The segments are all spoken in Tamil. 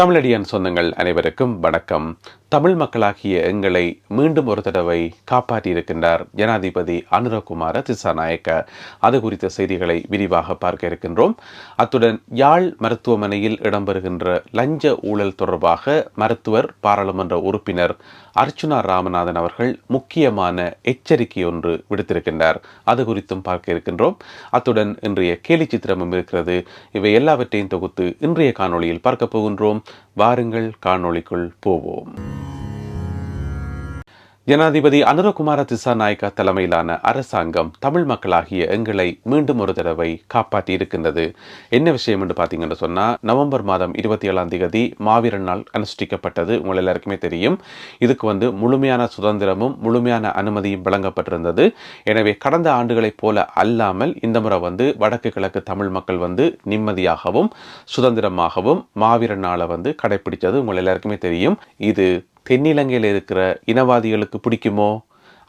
தமிழடியான் சொந்தங்கள் அனைவருக்கும் வணக்கம். தமிழ் மக்களாகிய எங்களை மீண்டும் ஒரு தடவை காப்பாற்றியிருக்கின்றார் ஜனாதிபதி அனுரகுமார திசாநாயக்க அது குறித்த செய்திகளை விரிவாக பார்க்க இருக்கின்றோம். அத்துடன் யாழ் மருத்துவமனையில் இடம்பெறுகின்ற லஞ்ச ஊழல் தொடர்பாக மருத்துவர் பாராளுமன்ற உறுப்பினர் அர்ச்சுனா ராமநாதன் அவர்கள் முக்கியமான எச்சரிக்கை ஒன்று விடுத்திருக்கின்றார். அது குறித்தும் பார்க்க இருக்கின்றோம். அத்துடன் இன்றைய கேலி சித்திரமும் இருக்கிறது. இவை எல்லாவற்றையும் தொகுத்து இன்றைய காணொளியில் பார்க்க போகின்றோம். வாருங்கள் காணொளிக்குள் போவோம். ஜனாதிபதி அனுரகுமார திசாநாயக்கா தலைமையிலான அரசாங்கம் தமிழ் மக்களாகிய எங்களை மீண்டும் ஒரு தடவை காப்பாற்றி இருக்கின்றது. என்ன விஷயம் என்று பார்த்தீங்கன்னு சொன்னால் நவம்பர் மாதம் இருபத்தி ஏழாம் தேதி மாவீரன் நாள் அனுஷ்டிக்கப்பட்டது உங்கள் எல்லாருக்குமே தெரியும். இதுக்கு வந்து முழுமையான சுதந்திரமும் முழுமையான அனுமதியும் வழங்கப்பட்டிருந்தது. எனவே கடந்த ஆண்டுகளைப் போல அல்லாமல் இந்த முறை வந்து வடக்கு கிழக்கு தமிழ் மக்கள் வந்து நிம்மதியாகவும் சுதந்திரமாகவும் மாவீரன் நாளை வந்து கடைபிடித்தது உங்கள் எல்லாருக்குமே தெரியும். இது தென்னிலங்கையில் இருக்கிற இனவாதிகளுக்கு பிடிக்குமோ?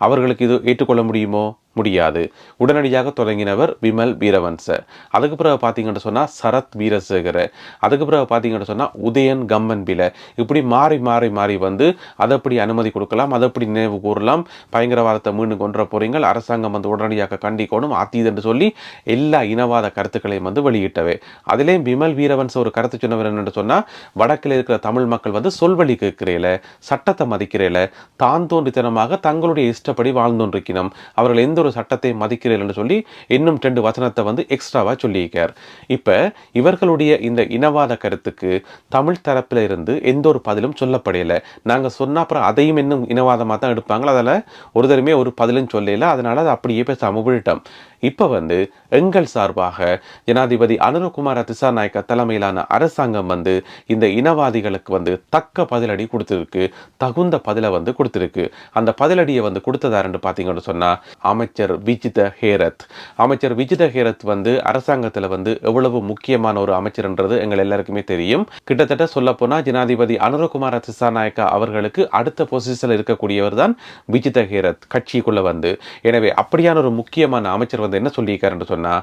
அவர்களுக்கு இது ஏற்றுக்கொள்ள முடியுமோ? முடியாது. உடனடியாக தொடங்கினவர் விமல் வீரவன்ச. அதுக்கு பிறகு பார்த்தீங்கன்னு சொன்னால் சரத் வீரசேகர. அதுக்கு பிறகு பார்த்தீங்கன்னு சொன்னால் உதயன் கம்மன் பில இப்படி மாறி மாறி மாறி வந்து அதை அப்படி அனுமதி கொடுக்கலாம் அதை அப்படி நினைவு கூறலாம். பயங்கரவாதத்தை மீண்டும் கொன்ற போறீங்கள். அரசாங்கம் வந்து உடனடியாக கண்டிக்கணும் ஆத்தீது என்று சொல்லி எல்லா இனவாத கருத்துக்களையும் வந்து வெளியிட்டவே. அதிலேயும் விமல் வீரவன்ச ஒரு கருத்து சொன்னவர் என்னென்னு சொன்னால் வடக்கில் இருக்கிற தமிழ் மக்கள் வந்து சொல்வழி கேட்கிறேல சட்டத்தை மதிக்கிறேல தான் தோன்றித்தனமாக தங்களுடைய இஷ்டப்படி வாழ்ந்தோன்றிருக்கணும் அவர்கள் எந்த ஒரு சட்டத்தை மதிக்கிறீர்கள் சொல்லி இன்னும் ரெண்டு வசனத்தை வந்து எக்ஸ்ட்ராவா சொல்லியிருக்கார். இப்ப இவர்களுடைய இந்த இனவாத கருத்துக்கு தமிழ் தரப்பில் இருந்து எந்த ஒரு பதிலும் சொல்லப்படையலை நாங்க சொன்ன அப்புறம் அதையும் இன்னும் இனவாதமாக தான் எடுப்பாங்க அதில் ஒரு தருமே ஒரு பதிலும் சொல்லல. அதனால அது அப்படியே பேசாம விட்டுட்டோம் இப்போ வந்து எங்கள் சார்பாக ஜனாதிபதி அனுரகுமார திசாநாயக்க தலைமையிலான அரசாங்கம் வந்து இந்த இனவாதிகளுக்கு வந்து தக்க பதிலடி கொடுத்துருக்கு தகுந்த பதிலை வந்து கொடுத்துருக்கு. அந்த பதிலடியை வந்து கொடுத்ததாருன்னு பார்த்தீங்கன்னு சொன்னால் அமைச்சர் விஜித ஹேரத். அமைச்சர் விஜித ஹேரத் வந்து அரசாங்கத்தில் வந்து எவ்வளவு முக்கியமான ஒரு அமைச்சர்ன்றது எங்கள் எல்லாருக்குமே தெரியும். கிட்டத்தட்ட சொல்லப்போனால் ஜனாதிபதி அனுரகுமார திசாநாயக்கா அவர்களுக்கு அடுத்த பொசிஷனில் இருக்கக்கூடியவர் தான் விஜித ஹேரத் கட்சிக்குள்ளே வந்து. எனவே அப்படியான ஒரு முக்கியமான அமைச்சர் வந்து என்ன சொல்லியிருக்காருன்னு சொன்னா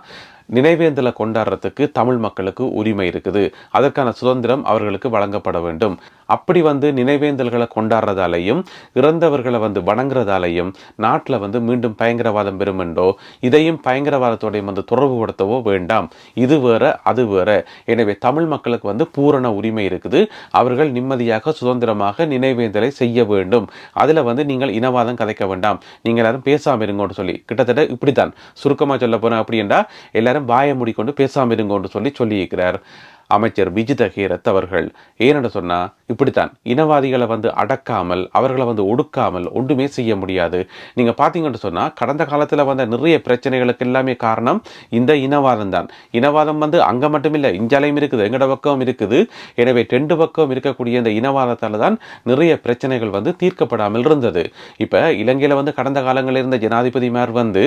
நினைவேந்தலை கொண்டாடுறதுக்கு தமிழ் மக்களுக்கு உரிமை இருக்குது. அதற்கான சுதந்திரம் அவர்களுக்கு வழங்கப்பட வேண்டும். அப்படி வந்து நினைவேந்தல்களை கொண்டாடுறதாலையும் இறந்தவர்களை வந்து வணங்குறதாலையும் நாட்டில் வந்து மீண்டும் பயங்கரவாதம் பெறுமென்றோ இதையும் பயங்கரவாதத்தோடையும் வந்து தொடர்புபடுத்தவோ வேண்டாம். இது வேற அது வேற. எனவே தமிழ் மக்களுக்கு வந்து பூரண உரிமை இருக்குது. அவர்கள் நிம்மதியாக சுதந்திரமாக நினைவேந்தலை செய்ய வேண்டும். அதில் வந்து நீங்கள் இனவாதம் கதைக்க வேண்டாம். நீங்கள் எல்லாரும் பேசாமல் இருங்கன்னு சொல்லி கிட்டத்தட்ட இப்படித்தான். சுருக்கமாக சொல்ல போனால் அப்படின்றா எல்லாரும் வாயை மூடிக்கொண்டு பேசாமல் இருங்கன்னு சொல்லி சொல்லியிருக்கிறார். அமைச்சர் விஜித ஹீரத் அவர்கள். ஏன்னு சொன்னா இப்படித்தான். இனவாதிகளை வந்து அடக்காமல் அவர்களை வந்து ஒடுக்காமல் ஒன்றுமே செய்ய முடியாது. நீங்க பாத்தீங்கன்னு சொன்னா கடந்த காலத்துல வந்த நிறைய பிரச்சனைகளுக்கு எல்லாமே காரணம் இந்த இனவாதம் தான். இனவாதம் வந்து அங்க மட்டும் இல்லை இஞ்சாலையும் இருக்குது எங்கட பக்கம் இருக்குது. எனவே ரெண்டு பக்கம் இருக்கக்கூடிய இந்த இனவாதத்தால தான் நிறைய பிரச்சனைகள் வந்து தீர்க்கப்படாமல் இருந்தது. இப்ப இலங்கையில வந்து கடந்த காலங்களில் இருந்த ஜனாதிபதிமார் வந்து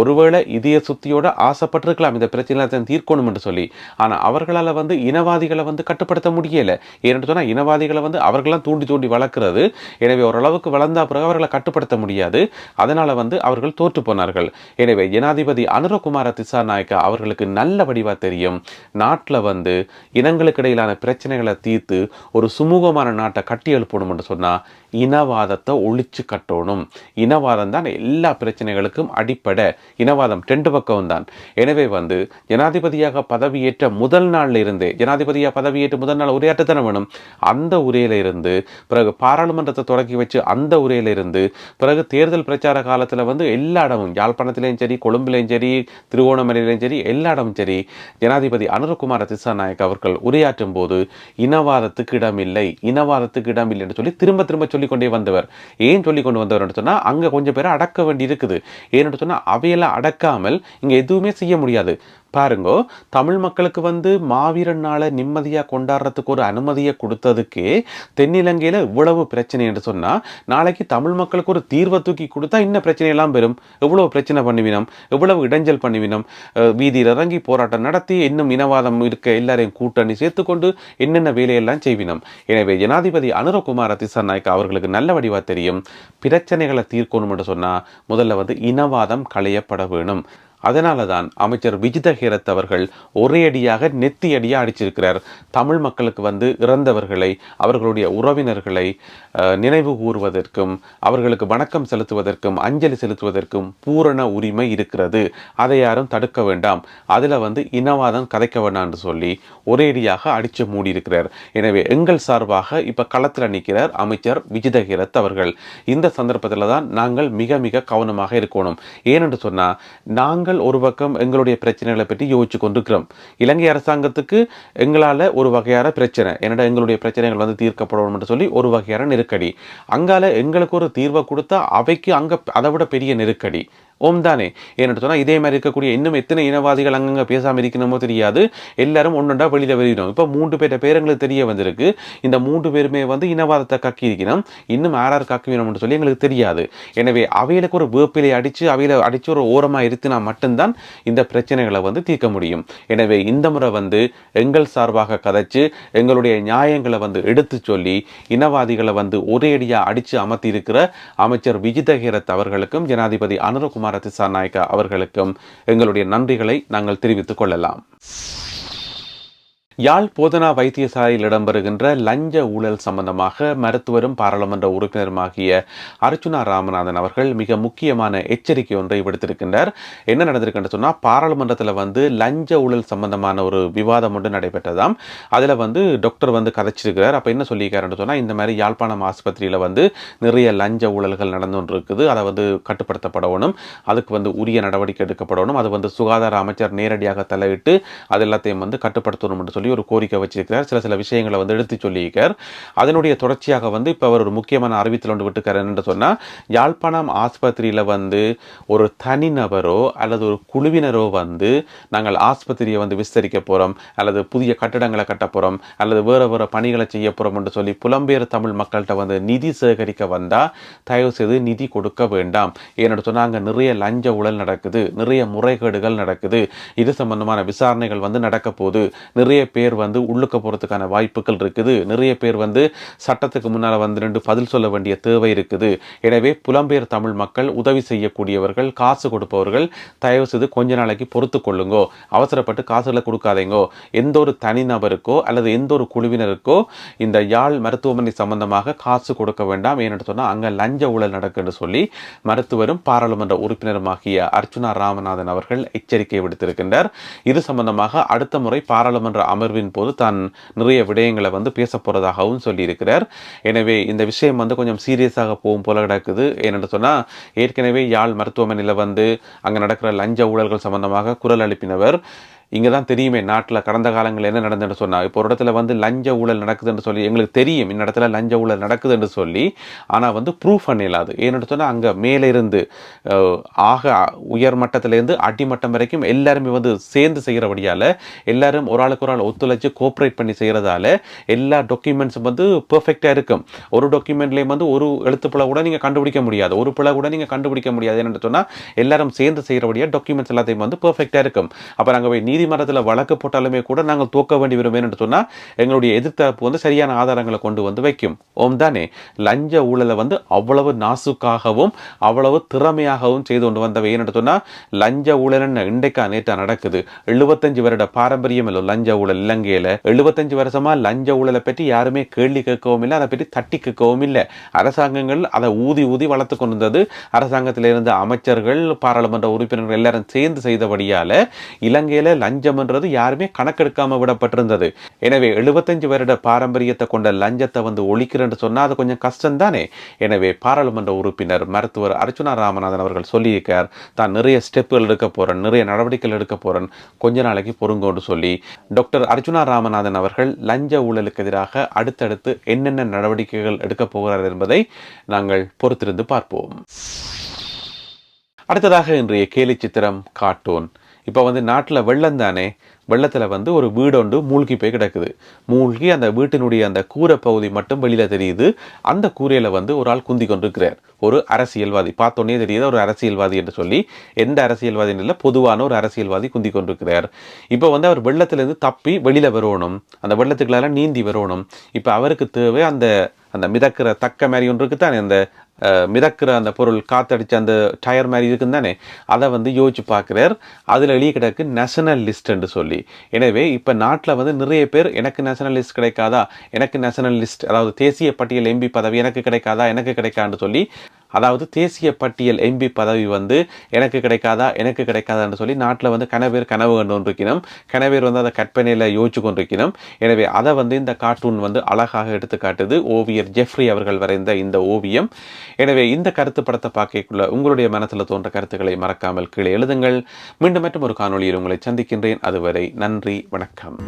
ஒருவேளை இதய சுத்தியோட ஆசைப்பட்டிருக்கலாம் இந்த பிரச்சனை தீர்க்கணும் என்று சொல்லி. ஆனா அவர்களால வந்து இனவாதிகளை வந்து கட்டுப்படுத்த முடியலை. ஏன்னு சொன்னால் இனவாதிகளை வந்து அவர்களாம் தூண்டி தூண்டி வளர்க்குறது. எனவே ஓரளவுக்கு வளர்ந்த பிறகு அவர்களை கட்டுப்படுத்த முடியாது. அதனால் வந்து அவர்கள் தோற்று போனார்கள். எனவே ஜனாதிபதி அனுரகுமார திசாநாயக்கா அவர்களுக்கு நல்ல வடிவாக தெரியும். நாட்டில் வந்து இனங்களுக்கு இடையிலான பிரச்சனைகளை தீர்த்து ஒரு சுமூகமான நாட்டை கட்டி எழுப்பணும் என்று இனவாதத்தை ஒழிச்சு கட்டணும். இனவாதம் தான் எல்லா பிரச்சனைகளுக்கும் அடிப்படை. இனவாதம் ரெண்டு பக்கம் தான் எனவே வந்து ஜனாதிபதியாக பதவியேற்ற முதல் நாளில் இருந்தே ஜனாதிபதியாக பதவியேற்று முதல் நாள் உரையாற்றத்தானே வேணும்? அந்த உரையிலிருந்து பிறகு பாராளுமன்றத்தை தொடக்கி வச்சு அந்த உரையிலிருந்து பிறகு தேர்தல் பிரச்சார காலத்தில் வந்து எல்லா இடமும் யாழ்ப்பாணத்திலையும் சரி கொழும்புலையும் சரி திருவோணமலையிலையும் சரி எல்லா இடமும் சரி ஜனாதிபதி அனுரகுமார திசாநாயக் அவர்கள் உரையாற்றும் போது இனவாதத்துக்கு இடமில்லை இனவாதத்துக்கு இடமில்லை என்று சொல்லி திரும்ப திரும்ப சொல்லிக்கொண்டே வந்தவர். ஏன் சொல்லிக்கொண்டு வந்தவர் வந்தவர் சொன்னால் அங்கே கொஞ்சம் பேரை அடக்க வேண்டி இருக்குது ஏன்னு சொன்னா அவையெல்லாம் அடக்காமல் இங்கே எதுவுமே செய்ய முடியாது. பாருங்கோ தமிழ் மக்களுக்கு வந்து மாவீரன் நாளை நிம்மதியாக கொண்டாடுறதுக்கு ஒரு அனுமதியை கொடுத்ததுக்கே தென்னிலங்கையில் இவ்வளவு பிரச்சனை என்று சொன்னால் நாளைக்கு தமிழ் மக்களுக்கு ஒரு தீர்வை தூக்கி கொடுத்தா இன்னும் பிரச்சனையெல்லாம் பெறும் எவ்வளோ பிரச்சனை பண்ணுவினோம் எவ்வளவு இடைஞ்சல் பண்ணிவினோம் வீதியில் இறங்கி போராட்டம் நடத்தி இன்னும் இனவாதம் இருக்க எல்லாரையும் கூட்டணி சேர்த்துக்கொண்டு என்னென்ன வேலையெல்லாம் செய்வினோம்? எனவே ஜனாதிபதி அனுரகுமார திசாநாயக் அவர்களுக்கு நல்ல வடிவாக தெரியும். பிரச்சனைகளை தீர்க்கணும் என்று சொன்னால் முதல்ல வந்து இனவாதம் களையப்பட வேணும். அதனால தான் அமைச்சர் விஜித ஹேரத் அவர்கள் ஒரே அடியாக நெத்தி அடியாக அடிச்சிருக்கிறார். தமிழ் மக்களுக்கு வந்து இறந்தவர்களை அவர்களுடைய உறவினர்களை நினைவு கூறுவதற்கும் அவர்களுக்கு வணக்கம் செலுத்துவதற்கும் அஞ்சலி செலுத்துவதற்கும் பூரண உரிமை இருக்கிறது. அதை யாரும் தடுக்க வேண்டாம். அதில் வந்து இனவாதம் கதைக்க வேண்டாம்னு சொல்லி ஒரே அடியாக அடித்து மூடியிருக்கிறார். எனவே எங்கள் சார்பாக இப்போ களத்தில் நிற்கிறார் அமைச்சர் விஜித ஹேரத் அவர்கள். இந்த சந்தர்ப்பத்தில் தான் நாங்கள் மிக மிக கவனமாக இருக்கணும். ஏனென்று சொன்னால் நாங்கள் ஒரு பக்கம் எங்களுடைய பிரச்சனைகளை பற்றி யோசிச்சு கொண்டிருக்கிறோம். இலங்கை அரசாங்கத்துக்கு எங்களால் ஒரு வகையான பிரச்சனை என்னடா எங்களுடைய பிரச்சனைகள் வந்து தீர்க்கப்படணும்னு சொல்லி ஒரு வகையான நெருக்கடி. அங்கால எங்களுக்கு ஒரு தீர்வை கொடுத்தா அவைக்கு அங்கே அதை விட பெரிய நெருக்கடி. ஓம் தானே. ஏன்னு சொன்னால் இதே மாதிரி இருக்கக்கூடிய இன்னும் எத்தனை இனவாதிகள் அங்கங்கே பேசாமல் இருக்கணுமோ தெரியாது. எல்லாரும் ஒன்றுண்டா வெளியில் வெளியிடும் இப்போ மூன்று பேர்ட்ட பேர் எங்களுக்கு தெரிய வந்திருக்கு. இந்த மூன்று பேருமே வந்து இனவாதத்தை கக்கி இருக்கணும். இன்னும் ஆறார் யார் கக்கி வேணும்னு சொல்லி எங்களுக்கு தெரியாது. எனவே அவைகளுக்கு ஒரு வேப்பிலை அடித்து அவையில் அடித்து ஒரு ஓரமாக இருத்தினா மட்டும்தான் இந்த பிரச்சனைகளை வந்து தீர்க்க முடியும். எனவே இந்த முறை வந்து எங்கள் சார்பாக கதைச்சு எங்களுடைய நியாயங்களை வந்து எடுத்து சொல்லி இனவாதிகளை வந்து ஒரேடியாக அடித்து அமர்த்தி இருக்கிற அமைச்சர் விஜிதஹீரத் அவர்களுக்கும் ஜனாதிபதி அனுரகுமார் திசாநாயக்கா அவர்களுக்கும் எங்களுடைய நன்றிகளை நாங்கள் தெரிவித்துக் கொள்ளலாம். யாழ் போதனா வைத்தியசாலையில் இடம்பெறுகின்ற லஞ்ச ஊழல் சம்பந்தமாக மருத்துவரும் பாராளுமன்ற உறுப்பினருமாகிய அர்ச்சுனா ராமநாதன் அவர்கள் மிக முக்கியமான எச்சரிக்கை ஒன்றை விடுத்திருக்கின்றார். என்ன நடந்திருக்குன்னு சொன்னால் பாராளுமன்றத்தில் வந்து லஞ்ச ஊழல் சம்பந்தமான ஒரு விவாதம் ஒன்று நடைபெற்றதாம். அதில் வந்து டாக்டர் வந்து கதைச்சிருக்கிறார். அப்போ என்ன சொல்லியிருக்காருன்னு சொன்னால் இந்த மாதிரி யாழ்ப்பாணம் ஆஸ்பத்திரியில் வந்து நிறைய லஞ்ச ஊழல்கள் நடந்து இருக்குது அதை வந்து கட்டுப்படுத்தப்படணும். அதுக்கு வந்து உரிய நடவடிக்கை எடுக்கப்படணும். அது வந்து சுகாதார அமைச்சர் நேரடியாக தலையிட்டு அது எல்லாத்தையும் வந்து கட்டுப்படுத்தணும் என்று சொல்லி ஒரு கோரிக்கை வச்சிருக்கிறார். சில சில விஷயங்களை வந்து எடுத்து சொல்லியிருக்கார். அதனுடைய தொடர்ச்சியாக வந்து இப்போ அவர் ஒரு முக்கியமான அறிவித்தல் ஒன்று விட்டுக்கார் என்று சொன்னால் யாழ்ப்பாணம் ஆஸ்பத்திரியில் வந்து ஒரு தனிநபரோ அல்லது ஒரு குழுவினரோ வந்து நாங்கள் ஆஸ்பத்திரியை வந்து விஸ்தரிக்க போகிறோம் அல்லது புதிய கட்டடங்களை கட்ட போகிறோம் அல்லது வேறு வேறு பணிகளை செய்ய போகிறோம் என்று சொல்லி புலம்பெயர் தமிழ் மக்கள்கிட்ட வந்து நிதி சேகரிக்க வந்தால் தயவு செய்து நிதி கொடுக்க வேண்டாம். ஏன்னு சொன்னால் அங்கே நிறைய லஞ்ச ஊழல் நடக்குது. நிறைய முறைகேடுகள் நடக்குது. இது சம்பந்தமான விசாரணைகள் வந்து நடக்க போகுது. நிறைய பேர் வந்து உள்ளுக்க போகிறதுக்கான வாய்ப்புகள் இருக்குது. நிறைய பேர் வந்து சட்டத்துக்கு முன்னால் வந்து நின்று பதில் சொல்ல வேண்டிய தேவை இருக்குது. எனவே புலம்பெயர் தமிழ் மக்கள் உதவி செய்யக்கூடியவர்கள் காசு கொடுப்பவர்கள் தயவு செய்து கொஞ்ச நாளைக்கு பொறுத்து கொள்ளுங்கோ. அவசரப்பட்டு காசுகளை கொடுக்காதீங்கோ. எந்த ஒரு தனிநபருக்கோ அல்லது எந்த ஒரு குழுவினருக்கோ இந்த யாழ் மருத்துவமனை சம்பந்தமாக காசு கொடுக்க வேண்டாம். ஏன்னு சொன்னால் அங்கே லஞ்ச ஊழல் நடக்குன்னு சொல்லி மருத்துவரும் பாராளுமன்ற உறுப்பினருமாகிய அர்ச்சுனா ராமநாதன் அவர்கள் எச்சரிக்கை விடுத்திருக்கின்றார். இது சம்பந்தமாக அடுத்த முறை பாராளுமன்ற அமர்வின் போது தான் நிறைய விடயங்களை வந்து பேச போகிறதாகவும் சொல்லியிருக்கிறார். எனவே இந்த விஷயம் வந்து கொஞ்சம் சீரியஸாக போகும் போல கிடக்குது. ஏனென்று சொன்னால் ஏற்கனவே யாழ் மருத்துவமனையில் வந்து அங்கே நடக்கிற லஞ்ச ஊழல்கள் சம்பந்தமாக குரல் எழுப்பினவர் இங்கே தான் தெரியுமே நாட்டில் கடந்த காலங்களில் என்ன நடந்ததுன்னு சொன்னால் இப்போ ஒரு இடத்துல வந்து லஞ்ச ஊழல் நடக்குதுன்னு சொல்லி எங்களுக்கு தெரியும் இந்த இடத்துல லஞ்ச ஊழல் நடக்குதுன்னு சொல்லி ஆனால் வந்து ப்ரூஃப் பண்ண இல்லாது ஏன்னு சொன்னால் அங்கே மேலே இருந்து ஆக உயர் மட்டத்திலேருந்து அடிமட்டம் வரைக்கும் எல்லாருமே வந்து சேர்ந்து செய்கிறபடியால் எல்லாரும் ஒரு ஆளுக்கு ஒரு ஆள் ஒத்துழைச்சு கோஆப்ரேட் பண்ணி செய்கிறதால எல்லா டாக்குமெண்ட்ஸும் வந்து பெர்ஃபெக்டாக இருக்கும். ஒரு டாக்குமெண்ட்லேயும் வந்து ஒரு எழுத்து பிழை கூட நீங்கள் கண்டுபிடிக்க முடியாது. ஒரு பிழை கூட நீங்கள் கண்டுபிடிக்க முடியாது. என்னென்னு சொன்னால் எல்லாரும் சேர்ந்து செய்கிறபடியாக டாக்குமெண்ட்ஸ் எல்லாத்தையும் வந்து பெர்ஃபெக்டாக இருக்கும். அப்போ நாங்கள் போய் நீ நீதிமன்றத்தில் வழக்கு போட்டாலுமே கூட நாங்கள் தூக்க வேண்டி வரும். என்று சொன்னால் எங்களுடைய எதிர்த்தரப்பு வந்து சரியான ஆதாரங்களை கொண்டு வந்து வைக்கும். ஓம் தானே. லஞ்ச ஊழலை வந்து அவ்வளவு நாசுக்காகவும் அவ்வளவு திறமையாகவும் செய்து கொண்டு வந்தவை. ஏன்னு சொன்னால் லஞ்ச ஊழல் இன்றைக்கா நேற்றா நடக்குது. எழுபத்தஞ்சு வருட பாரம்பரியம் இல்லை லஞ்ச ஊழல் இலங்கையில். எழுபத்தஞ்சு வருஷமா லஞ்ச ஊழலை பற்றி யாருமே கேள்வி கேட்கவும் இல்லை அதை பற்றி தட்டி கேட்கவும் இல்லை. அரசாங்கங்கள் அதை ஊதி ஊதி வளர்த்து கொண்டு வந்தது. அரசாங்கத்தில் இருந்த அமைச்சர்கள் பாராளுமன்ற உறுப்பினர்கள் எல்லாரும் சேர்ந்து செய்தபடியால் இலங்கையில் லஞ்சம்ன்றது யாருமே கணக்கெடுக்காம விடப்பட்டிருந்தது. எனவே எழுபத்தஞ்சு வருட பாரம்பரியத்தை கொண்ட லஞ்சத்தை வந்து ஒழிக்கிறேன்னு சொன்னால் அது கொஞ்சம் கஷ்டம் தானே எனவே பாராளுமன்ற உறுப்பினர் மருத்துவர் அர்ச்சுனா ராமநாதன் அவர்கள் சொல்லியிருக்கார் தான் நிறைய ஸ்டெப்புகள் எடுக்க போறேன் நிறைய நடவடிக்கைகள் எடுக்க போறேன் கொஞ்ச நாளைக்கு பொறுங்கோன்னு சொல்லி. டாக்டர் அர்ச்சுனா ராமநாதன் அவர்கள் லஞ்ச ஊழலுக்கு எதிராக அடுத்தடுத்து என்னென்ன நடவடிக்கைகள் எடுக்க போகிறார் என்பதை நாங்கள் பொறுத்திருந்து பார்ப்போம். அடுத்ததாக இன்றைய கேலி சித்திரம் கார்ட்டூன். இப்போ வந்து நாட்டில் வெள்ளம் தானே? வெள்ளத்தில் வந்து ஒரு வீடு ஒன்று மூழ்கி போய் கிடக்குது. மூழ்கி அந்த வீட்டினுடைய அந்த கூரை பகுதி மட்டும் வெளியில் தெரியுது. அந்த கூரையில் வந்து ஒரு ஆள் குந்தி கொண்டிருக்கிறார். ஒரு அரசியல்வாதி. பார்த்தோன்னே தெரியுது ஒரு அரசியல்வாதி என்று சொல்லி. எந்த அரசியல்வாதின்னு இல்லை பொதுவான ஒரு அரசியல்வாதி குந்தி கொண்டிருக்கிறார். இப்போ வந்து அவர் வெள்ளத்திலேருந்து தப்பி வெளியில் வரணும். அந்த வெள்ளத்துக்குள்ளால நீந்தி வரணும். இப்போ அவருக்கு தேவை அந்த அந்த மிதக்கிற தக்க மாதிரி ஒன்று இருக்குது தானே அந்த மிதக்கிற அந்த பொருள் காத்தடிச்ச அந்த டயர் மாதிரி இருக்குன்னு தானே? அதை வந்து யோசிச்சு பார்க்குறார். அதில் எழுதி கிடக்கு நேஷனல் லிஸ்ட்டுன்னு சொல்லி. எனவே இப்போ நாட்டில் வந்து நிறைய பேர் எனக்கு நேஷனல் லிஸ்ட் கிடைக்காதா? எனக்கு நேஷனல் லிஸ்ட் அதாவது தேசிய பட்டியல் எம்பி பதவி எனக்கு கிடைக்காதா? எனக்கு கிடைக்கான்னு சொல்லி அதாவது தேசிய பட்டியல் எம்பி பதவி வந்து எனக்கு கிடைக்காதா எனக்கு கிடைக்காதான்னு சொல்லி நாட்டில் வந்து கனவேர் கனவு கண்டு கொண்டிருக்கணும் கனவேர் வந்து அதை கற்பனையில் யோசிச்சு கொண்டிருக்கணும் எனவே அதை வந்து இந்த கார்ட்டூன் வந்து அழகாக எடுத்து காட்டுது ஓவியர் ஜெஃப்ரி அவர்கள் வரைந்த இந்த ஓவியம். எனவே இந்த கருத்து படத்தை பார்க்கக்குள்ள உங்களுடைய மனத்தில் தோன்ற கருத்துக்களை மறக்காமல் கீழே எழுதுங்கள். மீண்டும் மற்றும் ஒரு காணொலியில் உங்களை சந்திக்கின்றேன். அதுவரை நன்றி வணக்கம்.